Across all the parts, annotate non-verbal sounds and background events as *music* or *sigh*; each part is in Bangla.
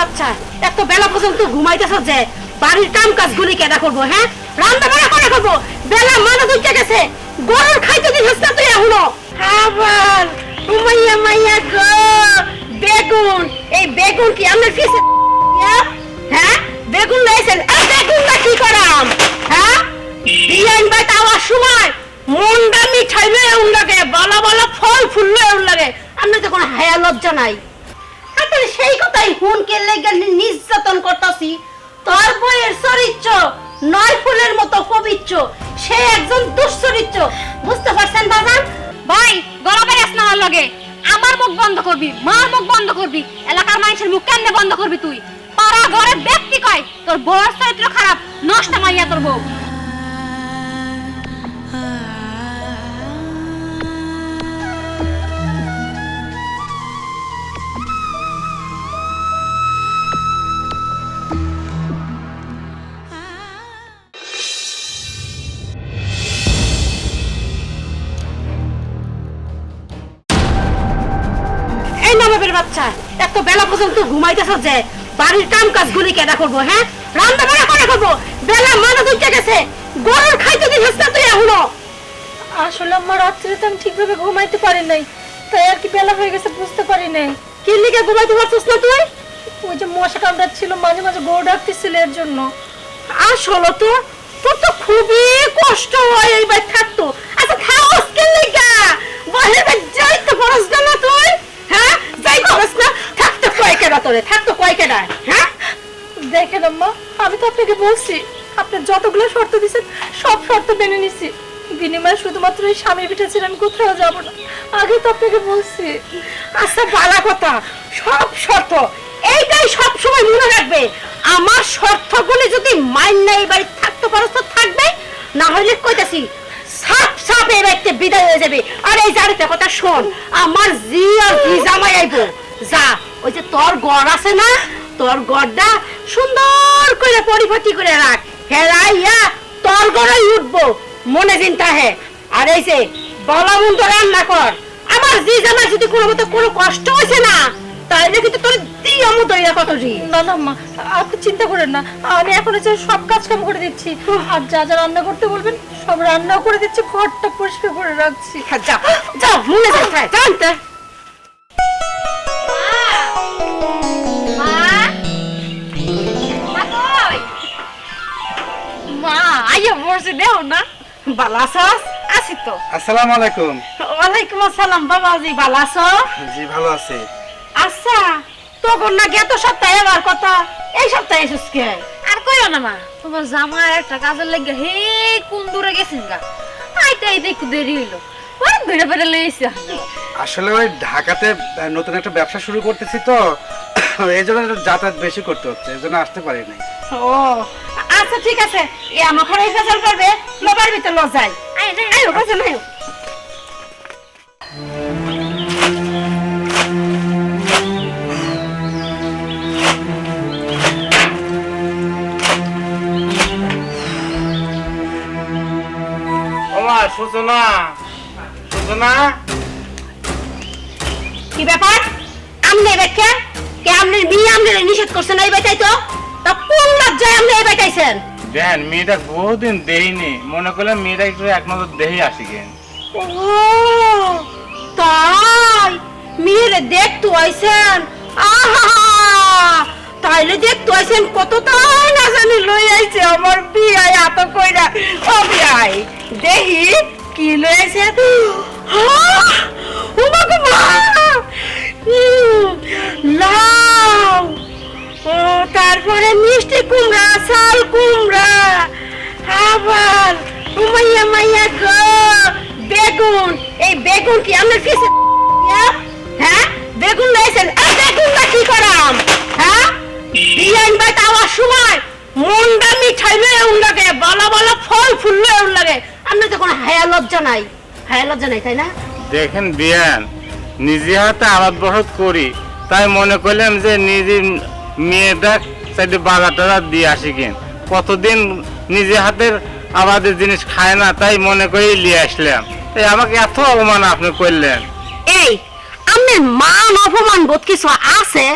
বাচ্চা এত বেলা পর্যন্ত ঘুমাইতেছ যে, বাড়ির কাম কাজ গুলি কেডা করব হ্যাঁ? রান্না বাড়া করে করব? বেলা মানা দুইটা গেছে। গরুর খাইতে দিছিস না তুই এখনও। আবার উমাইয়া মাইয়া গো, বেগুন। এই বেগুন কি আমার ফিসে হ্যাঁ? বেগুন লাইছেন। এই বেগুন না কি করাম? হ্যাঁ? বিয়াইন বাই তাওয়ার সময় মুন্ডা মিঠাই লয়ে উন লাগে, বলা বলা ফল ফুল লয়ে উন লাগে। আমরা তো কোনো হায়া লজ্জা নাই। আপনার সেই কথাই হুনকে লেগে নির্যাতন করতাছি। তোর বইয়ের চরিত্র নয় ফুলের মতো পবিত্র। সে একজন দুশ্চরিত্র। বুঝতে পারছেন বাজান? ভাই গরমে আস না আমার লগে। আমার মুখ বন্ধ করবি মার মুখ বন্ধ করবি। এলাকার মানুষের মুখ কেমনে বন্ধ করবি তুই? পাড়া ঘরে ব্যক্তি কয় তোর বউয়ের চরিত্র খারাপ নষ্ট মাইয়া তোর বউ। পর্যন্ত ঘুমাইতেছ যে বাড়ির কাম কাজ গুলি করব হ্যাঁ? রান্না বাড়া করে করব? বেলা মানা দুইটা গেছে। গরুর খাইতে দিছিস না তুই এখনও। আসলে আমার রাত্রিতে আমি ঠিকভাবে ঘুমাইতে পারি নাই। তাই আর কি বেলা হয়ে গেছে বুঝতে পারি নাই। কি লিগে ঘুমাইতে পারছিস না তুই? ওই যে মশা কামড়াচ্ছিল মাঝে মাঝে গরু ডাকতেছিল এর জন্য। আসলে তো তোর তো খুবই কষ্ট হয় এই বাই থাকতো। আচ্ছা খাওয়াস বলে বাই যাইতে পারস না তুই হ্যাঁ? পারস না। থাকতো কয় কেডা তোরে? থাকতো কয় কেডা? হ্যাঁ? দেখেন আম্মা, আমি তো আপনাকে বলছি, আপনি যতগুলো শর্ত দিয়েছেন সব শর্ত মেনে নিছি। বিনিময়ে শুধুমাত্র এই স্বামী পিঠা ছিল আমি কোথাও যাব না। আগে তো আপনাকে বলছি আচ্ছা ভালো কথা, সব শর্ত, এইটাই সব সময় মনে রাখবে। আমার শর্তগুলি যদি মাইন নাই বাড়ি থাকতে পারো তো থাকবে না হলে কইতাছি, সাপ সাপ এই বাড়িতে বিদায় হয়ে যাবে। আর এই জাড়িতে কথা শোন, আমার জি আর জি জামাই আইবো। যা ওই যে তোর গড় আছে না তোর গড়টা সুন্দর করে পরিপাটি করে রাখ। হেরাইয়া তোর গড়াই উঠবো মনে চিন্তা হে। আর এই যে বলা মন্দ রান্না কর আমার জি জামাই যদি কোনো মতো কোনো কষ্ট হয়েছে না তাহলে কিন্তু তোর দিয়ে মতো কত জি। না না মা আপনি চিন্তা করেন না আমি এখন হচ্ছে সব কাজ কাম করে দিচ্ছি। আর যা যা রান্না করতে বলবেন সব রান্নাও করে দিচ্ছি ঘরটা পরিষ্কার করে রাখছি। যা যা মনে যাই জানতে আসসালামু আলাইকুম। ওয়ালাইকুম আসসালাম বাবাজি বালা আছো? জি ভালো আছি। আচ্ছা তখন না গেত সপ্তাহে আবার কথা এই সপ্তাহে এসেছিস কে? আর কইও না মা তোমার জামা একটা কাজের লাগে হে কোন দূরে গেছেন গা? আইতে আইতে একটু দেরি হইল। ওই ধরে ফেরে লইছে। আসলে ওই ঢাকাতে নতুন একটা ব্যবসা শুরু করতেছি তো *coughs* এই জন্য একটু যাতায়াত বেশি করতে হচ্ছে এই জন্য আসতে পারি নাই। ও আচ্ছা ঠিক আছে। এ আমার ঘরে ফেসাল করবে লোবার ভিতর ল যাই আয়ো কাছে নাই সূচনা সূচনা কি ব্যাপার? আমনে বেকে কে আমনে বিয়ে আমনে নিষেধ করছেন এই বেটাই তো? তা কোন লজ্জায় আমনে এই বেটাইছেন? দেন মেয়েটা বহুদিন দেইনি মনে করলাম মেয়েটা একটু এক নজর দেহে আসি কেন? ও তাই? মেয়েরে দেখতে আইছেন? আহা! তাইলে দেখতে আইছেন কত তাই না জানি লই আইছে আমার বিয়াই এত কইরা। ও বিয়াই দেহি কি লই আইছে! ও মা! লাউ। ও, তারপরে মিষ্টি কুমড়া শাল কুমড়া আবার ও মাইয়া গো, বেগুন। এই বেগুন কি আমার ফিসে হ্যাঁ? বেগুন লাইছেন? এই বেগুন না কি করাম? হ্যাঁ? বিয়াইন বাই তাওয়ার সময় মুন্ডা মিঠাই লয়ে উন লাগে, বলা বলা ফল ফুল লয়ে লাগে। আমরা তো কোনো হায়া লজ্জা নাই। হায়া লজ্জা নাই, তাই না? দেখেন বিয়ান নিজে হাতে আবাদ বসত করি। তাই মনে করলাম যে নিজে মেয়েটা সাইডে বাজার টাজার দিয়ে আসি কেন? কতদিন নিজে হাতের আবাদের জিনিস খায় না, তাই মনে করে নিয়ে আসলাম। এই আমাকে এত অপমান আপনি করলেন। এই আমার মান অপমান বোধ কিছু আছে?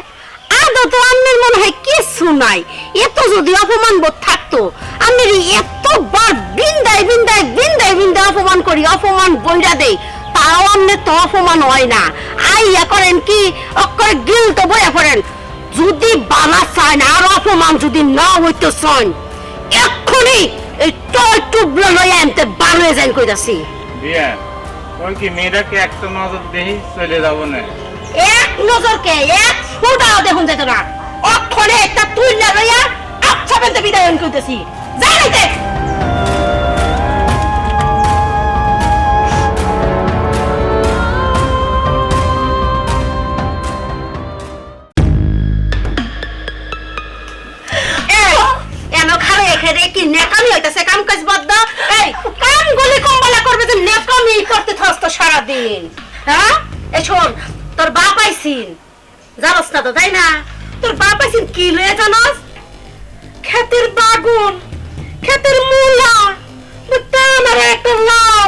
আদৌ তো আন্নের মনে হয় কিছু নাই। এত যদি অপমান বোধ থাকতো আমি এতবার বিন্দায় বিন্দায় বিন্দায় বিন্দায় অপমান করি, অপমান বইরা দেই। তাও আমনে তো অপমান হয় না। আইয়া করেন কি? অক্ষরে গিল তো বইয়া করেন যদি বালা চান আর অপমান যদি না হইতো চান এক্ষুনি এই টয় টুবলো লইয়া আনতে বার হয়ে কইতাছি। কি মেয়েটাকে একটা নজর দেখি চলে যাব না? এক নজরকে এক ফুটাও দেখুন যেত না। অক্ষরে একটা তুইলা লইয়া আচ্ছা বিদায় কইতেছি। জানাইতে এখানে কি নেকামি হইতাছে? কাম কাজ বদ্ধ এই, কাম গুলি কম্বলা করবে যে নেকামি করতে থাকস তো সারাদিন। হ্যাঁ? এই শোন, তোর বাপ আইছিন জানোস না তো, তাই না? তোর বাপ আইছিন কি লয়ে জানোস? ক্ষেতের বাগুন, ক্ষেতের মূলা আমার একটা লাউ।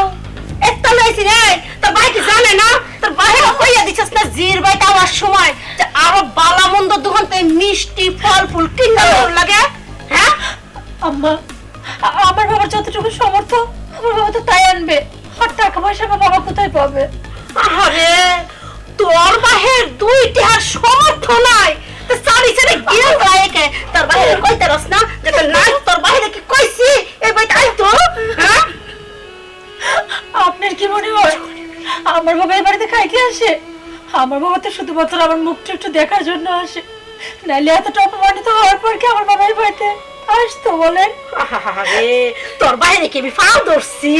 একটা লইছিন এই, তোর ভাই কি জানে না? তোর বাইরে কইয়া দিছস না জির বাই যাওয়ার সময় যে আরও বালা মন্দ দোকান থেকে মিষ্টি, ফল ফুল কিনা আম্মা আমার বাবার যতটুকু সমর্থ আমার বাবা তো তাই আনবে। আর টাকা পয়সা আমার বাবা কোথায় পাবে? আরে তোর বাহের দুই টিহার সমর্থ নাই। সারি সারি গিয়ে গায়কে তোর বাহিরে কইতে রস না যে তোর নাই তোর বাহিরে কি কইছি এই বই তাই তো হ্যাঁ? আপনার কি মনে হয় আমার বাবা এই বাড়িতে খাইতে আসে? আমার বাবা তো শুধুমাত্র আমার মুখটা একটু দেখার জন্য আসে। নাইলে এতটা অপমানিত হওয়ার পর কি আমার বাবা এই বাড়িতে আসতো বলেন। তোর বাইরে কি ফাও ধরছি?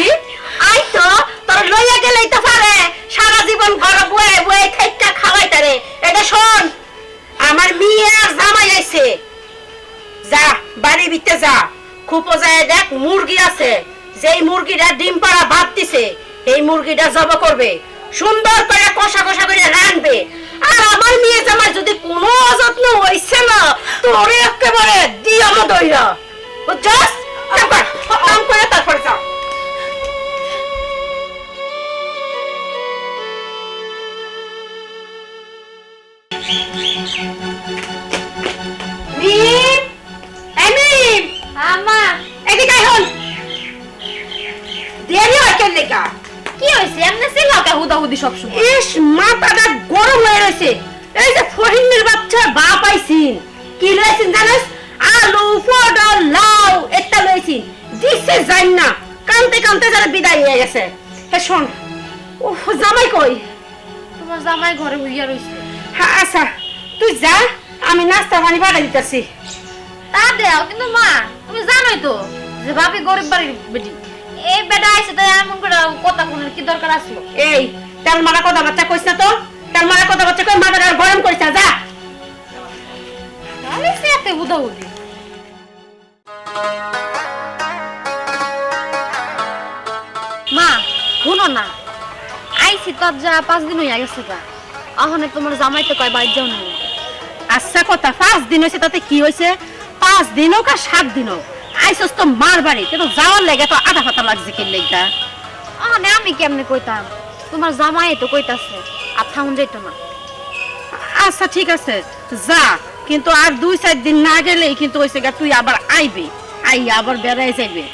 আই তো, তোর লইয়া গেলেই তো পারে। সারা জীবন ঘরে বয়ে বয়ে খাইটা খাওয়াই তারে। এটা শোন, আমার মেয়ে আর জামাই আইছে। যা, বাড়ি ভিতরে যা। খুব যায় দেখ, মুরগি আছে। যেই মুরগিটা ডিম পাড়া ভাত দিছে, এই মুরগিটা জব করবে। সুন্দর করে কষা কষা করে রানবে আর আমার মেয়ে জামাই যদি কোনো অযত্ন হইছে না তোরে একেবারে দিয়া মদইরা বুঝছস? তারপর কাম করে তারপর যাও। এদিকে হন। দেরি হয় কেন লেগা? কি হইছে এমনি ছিল কা হুদা হুদি সব সময় ইস মাথাটা গরম হয়ে রয়েছে। এই যে ফহিমের বাচ্চা বাপ আইছিন কি লয়েছেন জানিস? আলু পটল লাউ এটা লয়েছিন দিছে যাই না কানতে কানতে যারা বিদায় হয়ে গেছে। হে শোন ও জামাই কই? তোমার জামাই ঘরে হইয়া রইছে। হ্যাঁ আচ্ছা। তুই যা আমি নাস্তা পানি পাঠাই দিতেছি। তা দেও কিন্তু মা তুমি জানোই তো যে বাপি গরিব বাড়ির বেটি। এই বেটা আইছে তাই এমন করে কথা কোনের কি দরকার আসলো এই তেল মারা কথা বাচ্চা কইস না তো? তেল মারা কথা বাচ্চা কই মাথাটা গরম করিস না যা। তাহলে সে এতে মা শুনো না। আইছি তোর যা পাঁচ দিন হইয়া গেছে গা। অহনে তোমার জামাই তো কয় বাইর যাও না। আচ্ছা কথা পাঁচ দিন হয়েছে তাতে কি হয়েছে পাঁচ দিন হোক আর সাত দিন হোক। আইসস তো মার বাড়ি কিন্তু যাওয়ার লেগে তো আধা পাতা লাগছে কি লেগা? অহনে আমি কেমনে কইতাম? তোমার জামাই তো কইতাছে আর থাউন যাইতো না। আচ্ছা ঠিক আছে যা কিন্তু আর দুই চার দিন না গেলেই কিন্তু হয়েছে গা তুই আবার আইবি আই আবার বেড়াই যাইবে।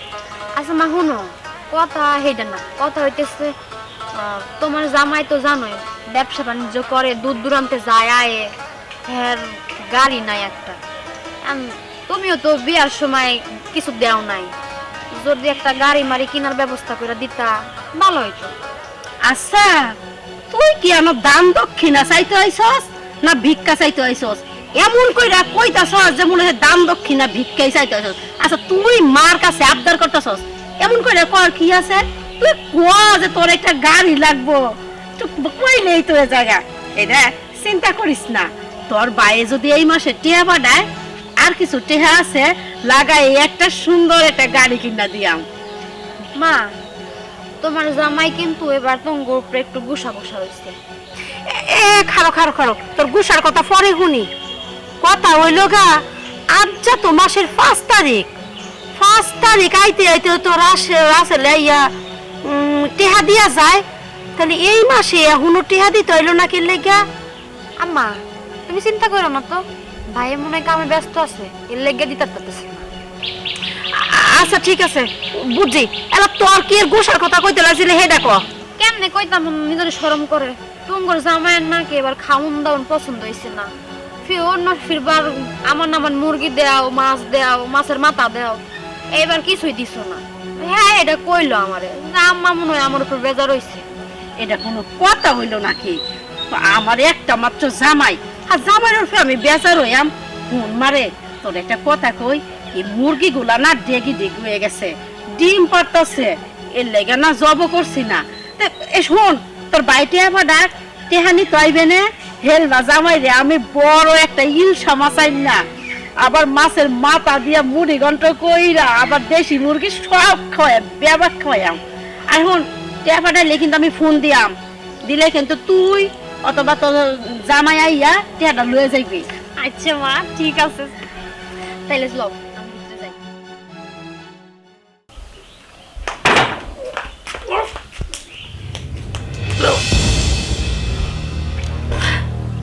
আচ্ছা মা শুনো কথা হেডে না কথা হইতেছে তোমার জামাই তো জানোই ব্যবসা বাণিজ্য করে দূর দূরান্তে যায় আয়ে হ্যাঁ গাড়ি নাই একটা। তুমিও তো বিয়ার সময় কিছু দেও নাই। যদি একটা গাড়ি মারি কেনার ব্যবস্থা করে দিতা, ভালো হইতো। আচ্ছা তুই কি আমার দান দক্ষিণা চাইতে আইসস না ভিক্ষা চাইতে আইসস এমন কইরা কইতাছস যে মনে হয় দান দক্ষিণা ভিক্ষাই চাইতে আইসস আচ্ছা তুই মার কাছে আবদার করতেছস? এমন কইরা কর কি আছে? তুই কোয়া যে তোর একটা গাড়ি লাগবো? তুই কইলেই তো এ জায়গা। এটা চিন্তা করিস না। তোর বাইরে যদি এই মাসে টেহা পাঠায় আর কিছু টেহা আছে লাগাই একটা সুন্দর একটা গাড়ি কিনা দিয়াম। মা তোমার জামাই কিন্তু এবার তোমার উপরে একটু গুসা গুসা হয়েছে। এ খারো খারো খারো তোর গুসার কথা পরে শুনি কথা হইল গা আজ যা তো মাসের পাঁচ তারিখ। পাঁচ তারিখ আইতে আইতে তোর আসে আসলে ইয়া উম, টেহা দিয়া যায়। তাহলে এই মাসে এখনও টেহা দিতে হইল না কি লেগা? আম্মা তুমি চিন্তা করো না তো। ভাই মনে হয় কামে ব্যস্ত আছে। এর লেগে দিতে পারতেছে আচ্ছা ঠিক আছে। বুঝছি। এলা তোর কি এর গোসার কথা কইতে লাগছিলে? হে দেখো। কেমনে কইতাম নিজের শরম করে? তুমগর জামাইয়ের নাকি এবার খাউন দাউন পছন্দ হইছে না। ফির না ফিরবার আমার নামান মুরগি দেও মাছ দেও মাছের মাথা দেও। এবার কিছুই দিছ না। হ্যাঁ এটা কইলো আমারে। আম্মা মনে হয় আমার উপর বেজার হইছে। এটা কোনো কথা হইল নাকি? আমার একটা মাত্র জামাই। আর জামাইয়ের উপরে আমি বেজার হইয়াম। ফোন মারে, তোর একটা কথা কই? এই মুরগিগুলা না ডেগি ডেগি হয়ে গেছে। ডিম পারতাছে এর লেগে না জব করছি না। এ, শোন, তোর বাইটে আবার ডাক তেহানি তৈবে নে। হেল না জামাই রে, আমি বড় একটা ইলশা মাছ না। আবার মাছের মাথা দিয়া মুড়ি ঘন্ট কইরা আবার দেশি মুরগি সব খাওয়াই বেবাক খাওয়াইয়াম। আর এখন টেপাটাইলে কিন্তু আমি ফোন দিয়াম। দিলে কিন্তু তুই অথবা তোর জামাই আইয়া টেহাটা লয়ে যাইবি। আচ্ছা মা ঠিক আছে। তাইলে যাই।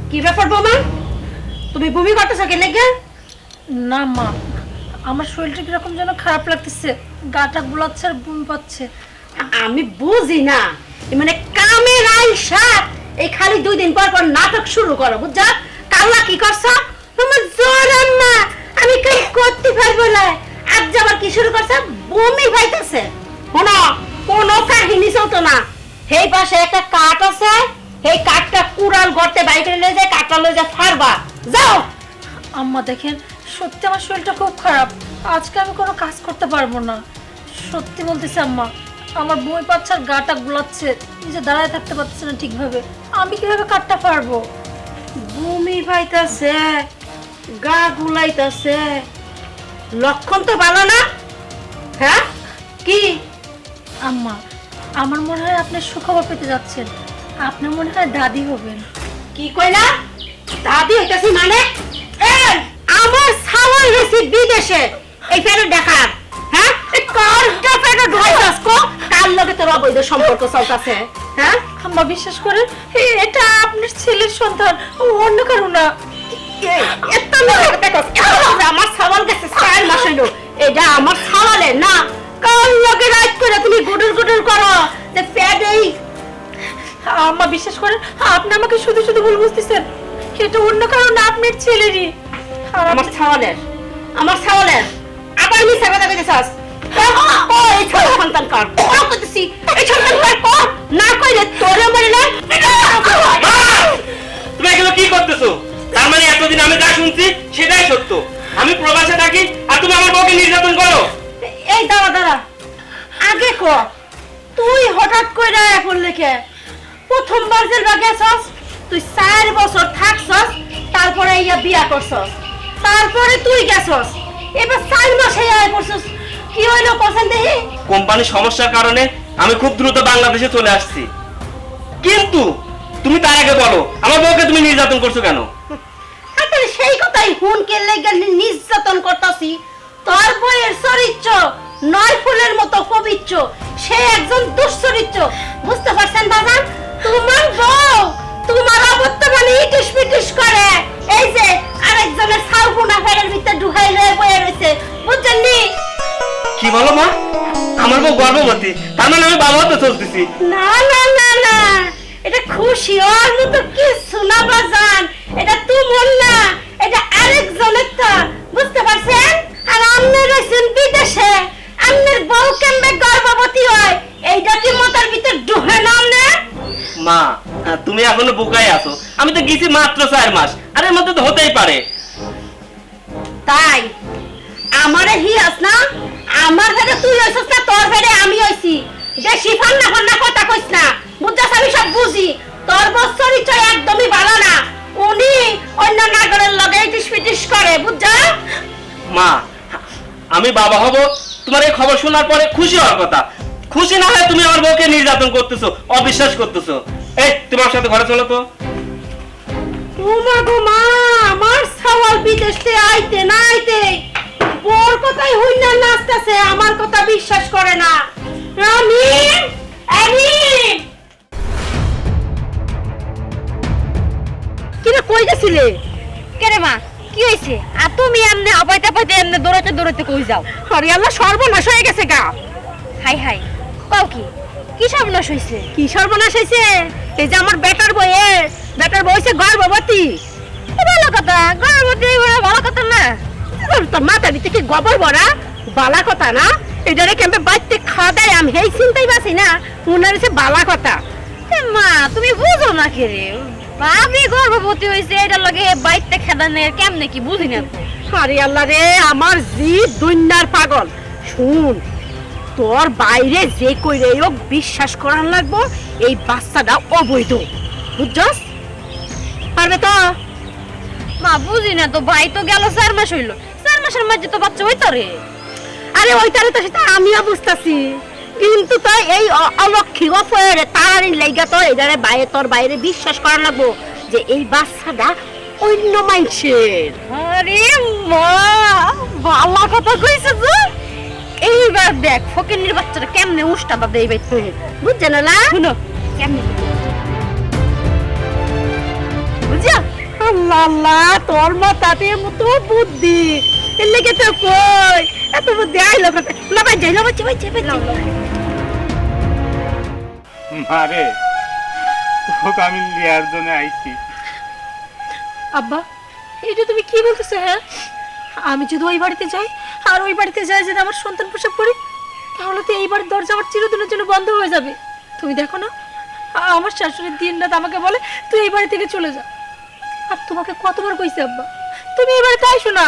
কি ব্যাপার বোমা? তুমি বমি করতেছো কে লেগে না মা আমার শরীরটা কীরকম যেন খারাপ লাগতেছে গাটা গুলাচ্ছে আর বুম পাচ্ছে। আমি বুঝি না এ মানে কামের আইল সাত এই খালি দুই দিন পর পর নাটক শুরু করো, বুঝছা? কাল্লা কি করছ? তোমার জোর আম্মা। আমি কাল করতে পারব না। আজ আবার কি শুরু করছে? বমি পাইতেছে। শোনো, কোনো কাহিনী চলতো না। সেই পাশে একটা কাঠ আছে। সেই কাঠটা কুড়াল গর্তে বাইরে লয়ে যায়, কাঠটা লয়ে যায় ফারবা যাও। আম্মা, দেখেন, সত্যি আমার শরীরটা খুব খারাপ। আজকে আমি কোনো কাজ করতে পারব না। সত্যি বলতেছি, আম্মা আমার বই পাচ্ছে আর গাটা গুলাচ্ছে। নিজে দাঁড়ায় থাকতে পারছে না ঠিকভাবে। আমি কীভাবে কাটতে পারব বমি পাইতাছে, গা গুলাইতাছে। লক্ষণ তো ভালো না? হ্যাঁ? কি? আম্মা, আমার মনে হয় আপনি সুখবর পেতে যাচ্ছেন। আপনার মনে হয় দাদি হবেন। কি কইলা? দাদি হইতাছি মানে? আমার সাওয়াল গেছি বিদেশে। এই ফেরত দেখার এই কারটা ফেরত কো কার লগে তোর অবৈধ সম্পর্ক চলতাছে? হ্যাঁ? আম্মা বিশ্বাস করেন এটা আপনার ছেলের সন্তান। ও অন্য কারও না। এত লোক দেখো আমার সাওয়াল গেছে চার মাস হইল। এটা আমার সাওয়ালে না? কার লগে রাইট করে তুমি গুডুর গুডুর করো? যে ফেড আম্মা বিশ্বাস করেন আপনি আমাকে শুধু শুধু ভুল বুঝতেছেন। এটা অন্য কারও না আপনার ছেলেরই। আমার ছাওয়ালের আমার ছাওয়ালের আবার মিথ্যা কথা কইতেছাস? এই ছোট সন্তান কর। কর কইতেছি এই সন্তান কর কর। না কইলে তোরে মরিলে তুমি এগুলো কি করতেছো? তার মানে এতদিন আমি যা শুনছি সেটাই সত্য। আমি প্রবাসে থাকি আর তুমি আমার বউকে নির্যাতন করো। এই দাঁড়া দাঁড়া। আগে ক তুই হঠাৎ কইরা এখন লেখে প্রথমবার যে গেছস তুই চার বছর থাকছস তারপরে ইয়া বিয়া করছস। তারপরে তুই গেছস। এবার চার মাসে আয় করছস কি হইল পছন্দ দেখি কোম্পানির সমস্যার কারণে আমি খুব দ্রুত বাংলাদেশে চলে আসছি। কিন্তু তুমি তার আগে বলো আমার বউকে তুমি নির্যাতন করছ কেন? আসলে সেই কথাই হুনকে লেগে নির্যাতন করতাছি। তোর বইয়ের চরিত্র নয় ফুলের মতো পবিত্র। সে একজন দুশ্চরিত্র। বুঝতে পারছেন বাবা তোমার বউ তোমার অবর্তমানে ইটিস পিটিস করে। এই যে আরেকজনের সাউগুনা ফেরের ভিতরে ঢুকাই লয়ে বয়ে রয়েছে। বুঝছেন নি? কি বলো মা? আমার বউ গর্ভবতী তার মানে আমি বাবা হতে চলতেছি। না না না না। এটা খুশি ওর মতো কিছু না বাজান। এটা তোমার না। এটা আরেকজনের তা বুঝতে পারছেন? আর আপনি রয়েছেন বিদেশে। আপনার বউ কেমবে গর্ভবতী হয় এইটা কি মাথার ভিতর ঢুকে না মা তুমি এখনও বোকাই আছো। আমি তো গেছি মাত্র চার মাস। আর এর মধ্যে তো হতেই পারে। তাই? হিয়াস না? আমার ভেড়ে তুই হইছিস না তোর ভেড়ে আমি হইছি। বেশি ফান্না ফান্না কথা কইস না। বুঝছাস আমি সব বুঝি। তোর বছরই চয় একদমই ভালো না। উনি অন্য নাগরের লগে ইটিস পিটিস করে বুঝছা? মা আমি বাবা হব তোমার এই খবর শোনার পরে খুশি হওয়ার কথা। খুশি না হয় তুমি আমার বউকে নির্যাতন করতেছো অবিশ্বাস করতেছো। এই তোমার সাথে ঘরে চলো তো। উমা গো মা আমার সওয়াল বিদেশে আইতে না আইতে। বোর কথাই হইনা নাচতেছে আমার কথা বিশ্বাস করে না। আমিন আমিন কিরে কই গেছিলে? কেরে মা কি কি হয়েছে আর তুমি এমনি আপাইতে পাইতে এমনি দৌড়াতে দৌড়াতে কই যাও? আরে আল্লাহ সর্বনাশ হয়ে গেছে গা। হাই হাই কও কি? কি সর্বনাশ হয়েছে কি সর্বনাশ হয়েছে এই যে আমার বেটার বইয়ের বেটার বই হচ্ছে গর্ভবতী। ভালো কথা গর্ভবতী ভালো কথা না। তোর মাথা ভিতরে কি গোবর ভরা বালা কথা না? এটারে কেমবে বাইতে খাওয়া দেয়? আমি এই চিন্তাই বাসি না। উনার হচ্ছে বালা কথা। মা, তুমি বুঝো না কে রে? ভাবি গর্ভবতী হয়েছে, এটার লগে বাইতে খেদানের কেমনে কি বুঝি না। আরে আল্লাহ রে, আমার জিভ দুনিয়ার পাগল। শুন, তোর বাইরে যে কইরে হোক বিশ্বাস করার লাগবো, এই বাচ্চাটা অবৈধ। বুঝছস? পারবে তো? মা, বুঝি না তো, ভাই তো গেল চার মাস হইল। মাসের মাঝে তো বাচ্চা হইতো রে। আরে ওইটারে তো সেটা আমিও বুঝতাছি। কিন্তু তো এই অলক্ষী গফের তারানি লাইগা তো এটারে বাইরে তোর বাইরে বিশ্বাস করা লাগবো যে এই বাচ্চাটা অন্য মানুষের। আরে মা ভালো কথা কইছে তো। এইবার দেখ ফকিনের বাচ্চাটা কেমনে উষ্টা দা দেই ভাই। বুঝছেন না শুনো কেমনে বুঝছ? আল্লাহ আল্লাহ তোর মাথাতে মতো বুদ্ধি। এর লেগে তো কই? এত বুদ্ধি আইলো লবাই যাই লবাই যাই যাই যাই মারে তোকে আমি লিয়ার জন্য আইছি। আব্বা এটা তুমি কি বলতেছো হ্যাঁ? আমি যদি ওই বাড়িতে যাই আর ওই বাড়িতে যাই যদি আমার সন্তান প্রসব করি তাহলে তো এইবার দরজা আমার চিরদিনের জন্য বন্ধ হয়ে যাবে। তুমি দেখো না আমার শাশুড়ির দিন রাত আমাকে বলে তুই এই বাড়ি থেকে চলে যা। আর তোমাকে কতবার কইছি আব্বা তুমি এই বাড়িতে আইসো না।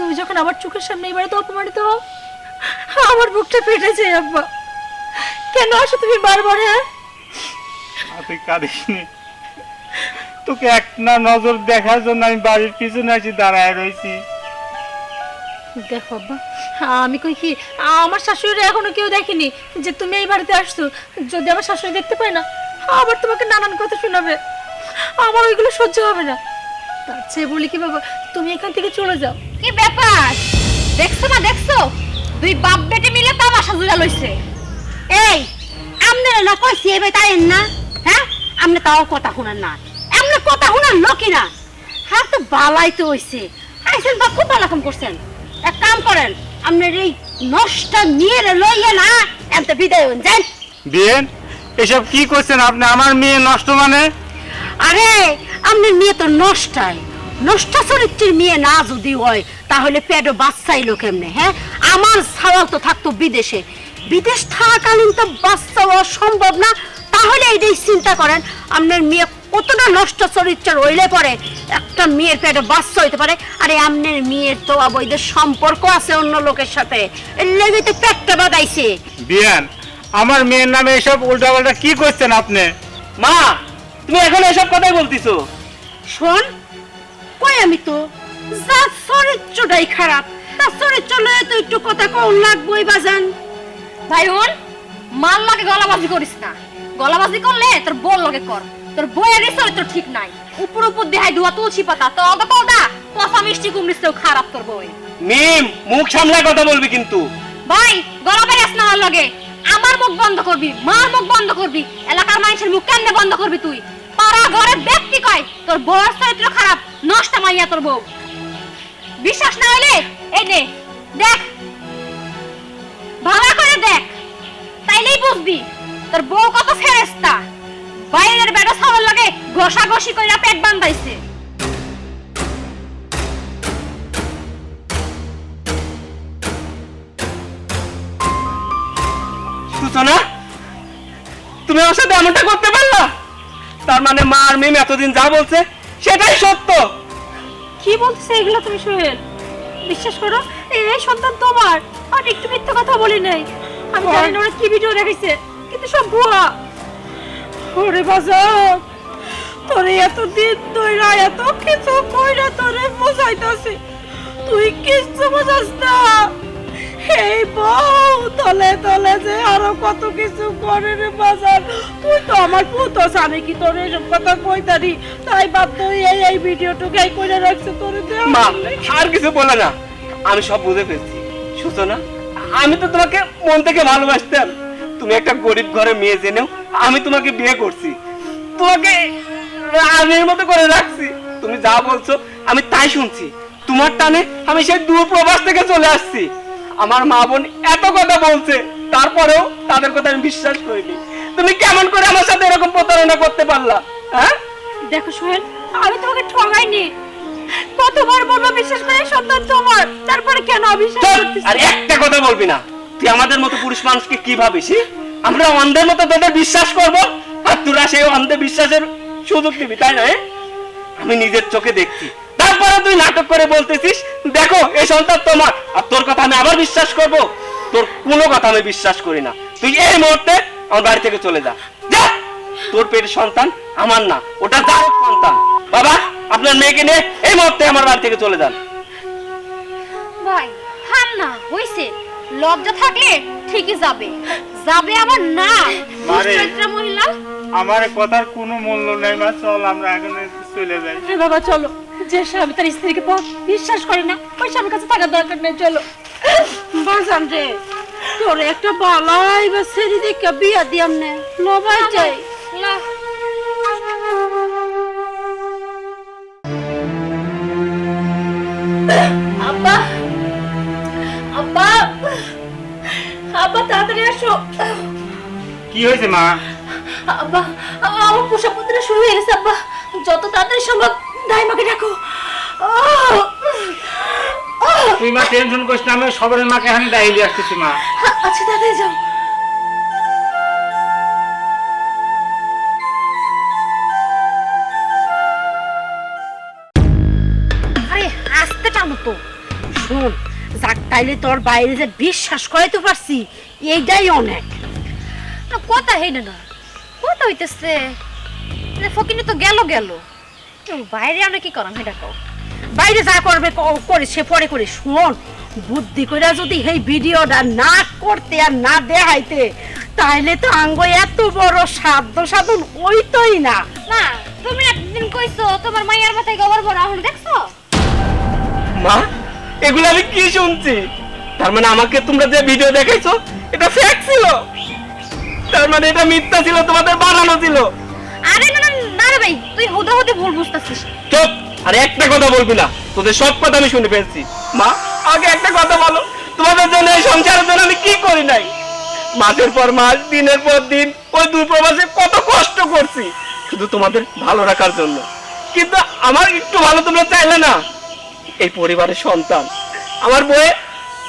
তুমি যখন আমার চোখের সামনে এই বাড়িতে অপমানিত হও। আমার বুকটা ফেটে যায় আব্বা। কেন আসো তুমি বারবার হ্যাঁ? তুই কাঁদিস তোকে এক না নজর দেখার জন্য আমি বাড়ির পিছনে আছি দাঁড়ায় রয়েছি দেখো আব্বা আমি কই কি আমার শাশুড়ি এখনও কেউ দেখেনি যে তুমি এই বাড়িতে আসছো। যদি আমার শাশুড়ি দেখতে পায় না আবার তোমাকে নানান কথা শোনাবে। আমার ওইগুলো সহ্য হবে না। তার চেয়ে বলি কি বাবা তুমি এখান থেকে চলে যাও। কি ব্যাপার? দেখছ না দেখছ? দুই বাপ বেটে মিলে তামাশা জুড়া লইছে। এই আমনের না কইছি এবার তাই না? হ্যাঁ? আমনে তাও কথা শুনেন না। এমনি কথা শুনেন লোকি না। হ্যাঁ তো বালাই তো হইছে। আইসেন বা খুব ভালো কাম করছেন। এক কাম করেন আপনার এই নষ্ট নিয়ে লইয়ে না এমতে বিদায় হন যান। বিয়েন এসব কি করছেন আপনি? আমার মেয়ে নষ্ট মানে? আরে আপনার মেয়ে তো নষ্টাই। নষ্ট চরিত্রের মেয়ে না যদি হয় তাহলে পেটে বাচ্চাইলো কেমনে হ্যাঁ? আমার ছাওয়াল তো থাকতো বিদেশে। বিদেশ থাকাকালীন তো বাচ্চা হওয়া সম্ভব না। তাহলে এইটাই চিন্তা করেন আপনার মেয়ে কতটা নষ্ট চরিত্রের হইলে পরে একটা মেয়ের পেটে বাচ্চা হইতে পারে? আরে আপনার মেয়ের তো অবৈধ সম্পর্ক আছে অন্য লোকের সাথে। এর লেগে তো পেটটা বাদাইছে বিয়ান আমার মেয়ের নামে এসব উল্টাপাল্টা কি করছেন আপনি? মা তুমি এখন এসব কথাই বলতিছো? শোন কই আমি তো? যা চরিত্রটাই খারাপ তার চরিত্র লয়ে তো একটু কথা কম লাগবই বাজান। ভাই হন মাল লাগে গলাবাজি করিস না। গলাবাজি করলে তোর বোন লগে কর। তোর বইয়ের চরিত্র ঠিক নাই। উপর উপর দেহাই ধোয়া তুলসী পাতা তো অলদা পলদা পচা মিষ্টি কুমড়িতেও খারাপ তোর বই। মিম মুখ সামলায় কথা বলবি কিন্তু। ভাই গলা বেরাস না আমার লগে। আমার মুখ বন্ধ করবি মার মুখ বন্ধ করবি। এলাকার মানুষের মুখ কেমনে বন্ধ করবি তুই? পাড়া ঘরে ব্যক্তি কয়? তোর বউয়ের চরিত্র খারাপ, নষ্ট মাইয়া তোর বউ। বিশ্বাস না হলে এই নে, দেখ। ভালো করে দেখ, তাইলেই বুঝবি তোর বউ কত ফেরেস্তা বাইরের বেটা ছাওয়ার লাগে ঘষা ঘষি কইরা পেট বান্ধাইছে। সূচনা, তুমি আমার সাথে এমনটা করতে পারলা? তার মানে মা আর মিম এতদিন যা বলছে সেটাই সত্য। কি বলতেছে এগুলো তুমি সোহেল? বিশ্বাস করো এই সন্তান তোমার। আর একটু মিথ্যা কথা বলি নাই। আমি জানি না ওরা কি ভিডিও দেখেছে কিন্তু সব ভুয়া। ওরে বাজার তোরে এত দিন ধইরা এত কিছু কইরা তোরে বুঝাইতাছি। তুই কিচ্ছু বুঝাস না। এই বউ তলে তলে যে আরও কত কিছু করে রে বাজার। তুই তো আমার কি তোর এসব কথা কইতারি। তাই বাপ তুই এই এই ভিডিওটুকু এই কইরা রাখছে তোরে মা আর কিছু বলে না। আমি সব বুঝে ফেলছি। সূচনা আমি তো তোমাকে মন থেকে ভালোবাসতাম। তুমি একটা গরিব ঘরে মেয়ে জেনেও আমি তোমাকে বিয়ে করছি। তোমাকে রানীর মতো করে রাখছি। তুমি যা বলছো আমি তাই শুনছি। তোমার টানে আমি সেই দূর প্রবাস থেকে চলে আসছি। আমার মা বোন এত কথা বলছে তারপরেও তাদের কথা আমি বিশ্বাস করিনি। তুমি কেমন করে আমার সাথে এরকম প্রতারণা করতে পারলা হ্যাঁ? দেখো সোহেল আমি তোমাকে ঠগাইনি কতবার বলব বিশ্বাস করে সন্তান তোমার। তারপরে কেন অবিশ্বাস! আর একটা কথা বলবি না। তুই আমাদের মতো পুরুষ মানুষকে কি ভাবিস আমরা অন্ধের মতো তোদের বিশ্বাস করব আর তোরা সেই অন্ধে বিশ্বাসের সুযোগ দিবি তাই না আমি নিজের চোখে দেখছি। তারপরে তুই নাটক করে বলতেছিস? দেখো এই সন্তান তোমার। আর তোর কথা আমি আবার বিশ্বাস করব? তোর কোনো কথা আমি বিশ্বাস করি না। তুই এই মুহূর্তে আমার বাড়ি থেকে চলে যা। যা! তোর পেটের সন্তান আমার না। ওটা তার সন্তান। বাবা আপনার মেয়েকে নিয়ে এই মুহূর্তে আমার বাড়ি থেকে চলে যান। ভাই থাম না হইছে। লজ্জা থাকলে ঠিকই যাবে। যাবে আবার না। দুশ্চরিত্রা মহিলা আমার কথার কোনো মূল্য নেই মা। চল আমরা এখন চলে যাই। বাবা চলো। যে স্বামী তার স্ত্রীকে বিশ্বাস করে না ওই স্বামীর কাছে থাকার দরকার নেই চলো। বাজান রে তোর একটা বালাই বা সেরি দেখে বিয়া দিয়াম নে নবাই যাই। না। আব্বা আব্বা আব্বা তাড়াতাড়ি আসো। কি হয়েছে মা? আব্বা আমার পোষা পুত্রা শুরু হয়ে গেছে আব্বা। যত তাড়াতাড়ি সম্ভব দাইমাকে ডাকো আহ! আহ! তুই মা টেনশন করিস না আমি সবার মাকে এখানে ডাইলি আসতেছি, মা। আচ্ছা তাড়াতাড়ি যাও। আরে তো। শোন, যাক, তাইলে তোর বাইরে যে বিশ্বাস করাইতে পারছি, এইটাই অনেক। না, কথা হেনে না কথা হইতেছে। ফকিনি তো গেল গেল। বাইরে আমরা কি করাম এটা কও। বাইরে যা করবে করে সে পরে করে। শোন বুদ্ধি করে যদি এই ভিডিওটা না করতে আর না দেখাইতে তাইলে তো আঙ্গ এত বড় সাধ্য সাধন ওইতই না। না তুমি একদিন কইছো তোমার মাইয়ার মাথায় গোবর ভরা এখন দেখছ? মা এগুলো আমি কি শুনছি? তার মানে আমাকে তোমরা যে ভিডিও দেখাইছো এটা ফেক ছিল? তার মানে এটা মিথ্যা ছিল তোমাদের বানানো ছিল? আরে না না না রে ভাই তুই হুদা হুদে ভুল বুঝতেছিস। চুপ! আর একটা কথা বলবি না, তোদের সব কথা আমি শুনে ফেলছি। মা, আগে একটা কথা বলো, তোমাদের জন্য এই সংসারের জন্য আমি কি করি নাই? মাসের পর মাস, দিনের পর দিন, ওই দুই প্রবাসে কত কষ্ট করছি, শুধু তোমাদের ভালো রাখার জন্য। কিন্তু আমার একটু ভালো তোমরা চাইলে না। এই পরিবারের সন্তান, আমার বইয়ে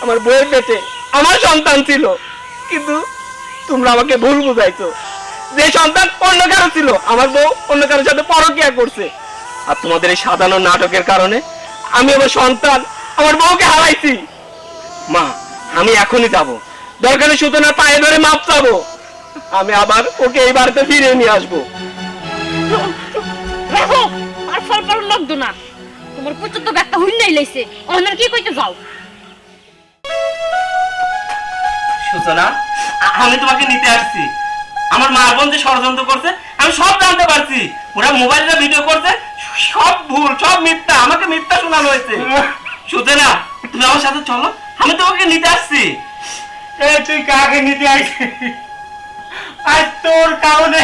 আমার বইয়ের পেটে আমার সন্তান ছিল। কিন্তু তোমরা আমাকে ভুল বুঝাইছো। যে সন্তান অন্য কারও ছিল, আমার বউ অন্য কারোর সাথে পরকিয়া করছে। আর তোমাদের এই সাজানো নাটকের কারণে আমি আমার সন্তান আমার বউকে হারাইছি। মা আমি এখনই যাব। দরকারে সুতনার পায়ে ধরে মাপ চাবো। আমি আবার ওকে এই বাড়িতে ফিরিয়ে নিয়ে আসব। আর ফল ফল লাগতো না। তোমার প্রচুর তো ব্যাগটা হুইন্দাই লাইছে। অন্য কি কইতে যাও? সূচনা আ- আমি তোমাকে নিতে আসছি। আমার মা বোন যে ষড়যন্ত্র করছে আমি সব জানতে পারছি। ওরা মোবাইলে ভিডিও করছে সব ভুল সব মিথ্যা আমাকে মিথ্যা শোনানো হয়েছে। সূচনা তুমি আমার সাথে চলো আমি তোমাকে নিতে আসছি। এই তুই কাকে নিতে আসছিস? আজ তোর কারণে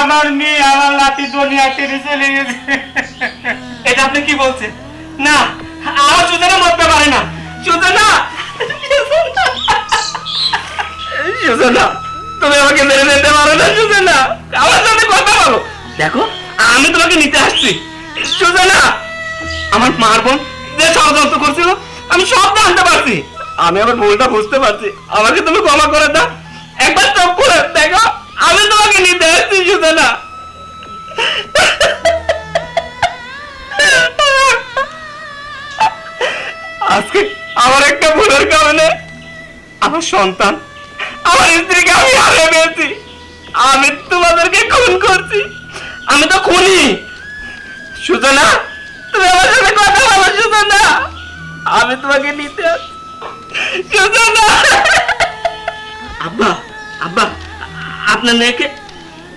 আমার মেয়ে আমার লাতি দুনিয়া ছেড়ে চলে গেছে। এটা আপনি কি বলছেন? না আমার সুজনা মরতে পারে না। সুজনা! সুজনা তুমি আমাকে মেরে ফেলতে পারো না সুজনা, আমার সাথে কথা বলো। দেখো, আমি তোমাকে নিতে আসছি। সুজনা, আমার মার বোন যে ষড়যন্ত্র করছিল, আমি সব জানতে পারছি। আমি আমার ভুলটা বুঝতে পারছি। আমাকে তুমি ক্ষমা করে দাও। একবার চোখ খুলে দেখো, আমি তোমাকে নিতে আসছি, সুজনা। আজকে আমার একটা ভুলের কারণে আমার সন্তান, আমার স্ত্রীকে আমি হারিয়ে ফেলছি। আমি তোমাদেরকে খুন করছি। আমি তো খুনি। সুজনা, তুমি আমার সাথে কথা বলো, সুজনা। আমি তোমাকে নিতে আব্বা আব্বা, আপনার মেয়েকে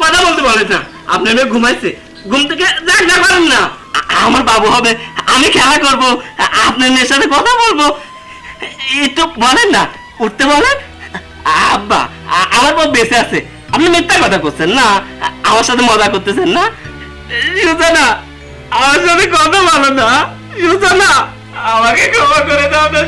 কথা বলতে বলে না। আপনার মেয়ে ঘুমাইছে। ঘুম থেকে করেন না। আমার বাবু হবে, আমি খেলা করব, আপনার মেয়ের সাথে কথা বলব। একটু বলেন না, উঠতে বলেন। আব্বা আমার বউ বেঁচে আছে। আপনি মিথ্যা কথা করছেন না, আমার সাথে মজা করতেছেন না। সুজানা আমার সাথে কথা বলো না। সুজানা আমাকে ক্ষমা করে দাও না